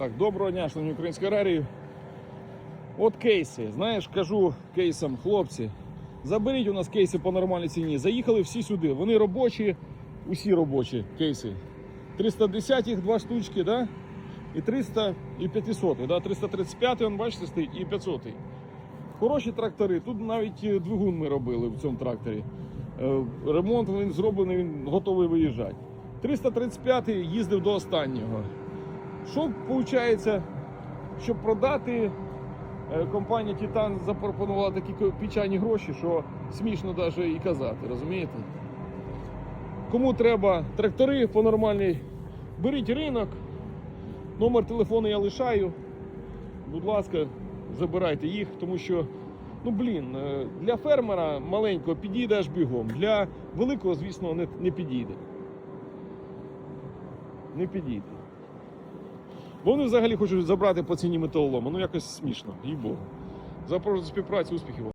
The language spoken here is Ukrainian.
Так, доброго дня, шановні українські аграрії. От кейси. Знаєш, кажу кейсам, хлопці, заберіть у нас кейси по нормальній ціні. Заїхали всі сюди. Вони робочі, усі робочі кейси. 310 їх два штучки, да? і 300 і 500. Да? 335 он, бачите, стоїть, і 500. Хороші трактори. Тут навіть е, двигун ми робили в цьому тракторі. Е, Ремонт він зроблений, він готовий виїжджати. 335 їздив до останнього. Що виходить, щоб продати, е, компанія Титан запропонувала такі печальні гроші, що смішно навіть і казати, розумієте? Кому треба трактори по нормальній, беріть ринок, номер телефону я лишаю. Будь ласка, забирайте їх, тому що, ну блін, е, для фермера маленького підійде аж бігом, для великого, звісно, не, не підійде. Не підійде. Вони взагалі хочуть забрати по ціні металолому. Ну якось смішно, їй Богу. Запрошую до співпраці, успіхів.